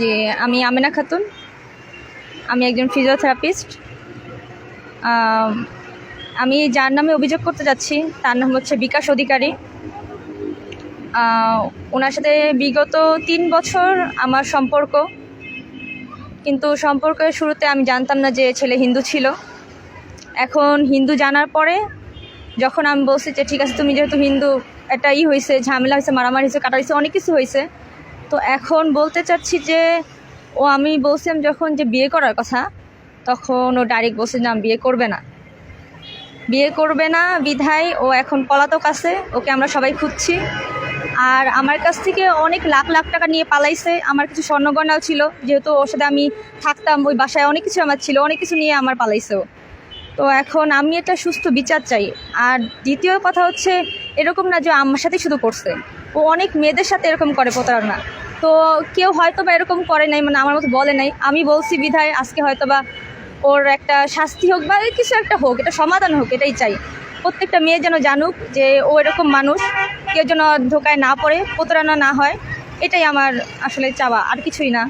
যে আমি আমেনা খাতুন। আমি একজন ফিজিওথেরাপিস্ট আমি যার নামে অভিযোগ করতে যাচ্ছি, তার নাম হচ্ছে বিকাশ অধিকারী। ওনার সাথে বিগত তিন বছর আমার সম্পর্ক। কিন্তু সম্পর্কের শুরুতে আমি জানতাম না যে ছেলে হিন্দু ছিল। এখন হিন্দু জানার পরে যখন আমি বলছি যে, ঠিক আছে, তুমি যেহেতু হিন্দু, একটা ই হয়েছে ঝামেলা হয়েছে মারামারি হয়েছে কাটা হয়েছে অনেক কিছু হয়েছে তো এখন বলতে চাচ্ছি যে, ও আমি বলছিলাম যখন যে বিয়ে করার কথা, তখন ও ডাইরেক্ট বলছে যে বিয়ে করবে না। বিয়ে করবে না, বিধায় ও এখন পলাতক আছে, ওকে আমরা সবাই খুঁজছি। আর আমার কাছ থেকে অনেক লাখ লাখ টাকা নিয়ে পালাইছে। আমার কিছু স্বর্ণগয়নাও ছিল, যেহেতু ওর সাথে আমি থাকতাম, ওই বাসায় অনেক কিছু আমার ছিল, অনেক কিছু নিয়ে আমার পালাইছে ও। তো এখন আমি একটা সুস্থ বিচার চাই। আর দ্বিতীয় কথা হচ্ছে, এরকম না যে আমার সাথেই শুধু করছে। ও অনেক মেয়েদের সাথে এরকম করে প্রতারণা। তো কেউ হয়তো বা এরকম করে নাই মানে আমার মতো বলে নাই। আমি বলছি বিধায় আজকে হয়তো বা ওর একটা শাস্তি হোক বা কিছু একটা হোক, এটা সমাধান হোক, এটাই চাই। প্রত্যেকটা মেয়ে যেন জানুক যে ও এরকম মানুষ, কেউ যেন ধোকায় না পড়ে, প্রতারণা না হয়, এটাই আমার আসলে চাওয়া, আর কিছুই না।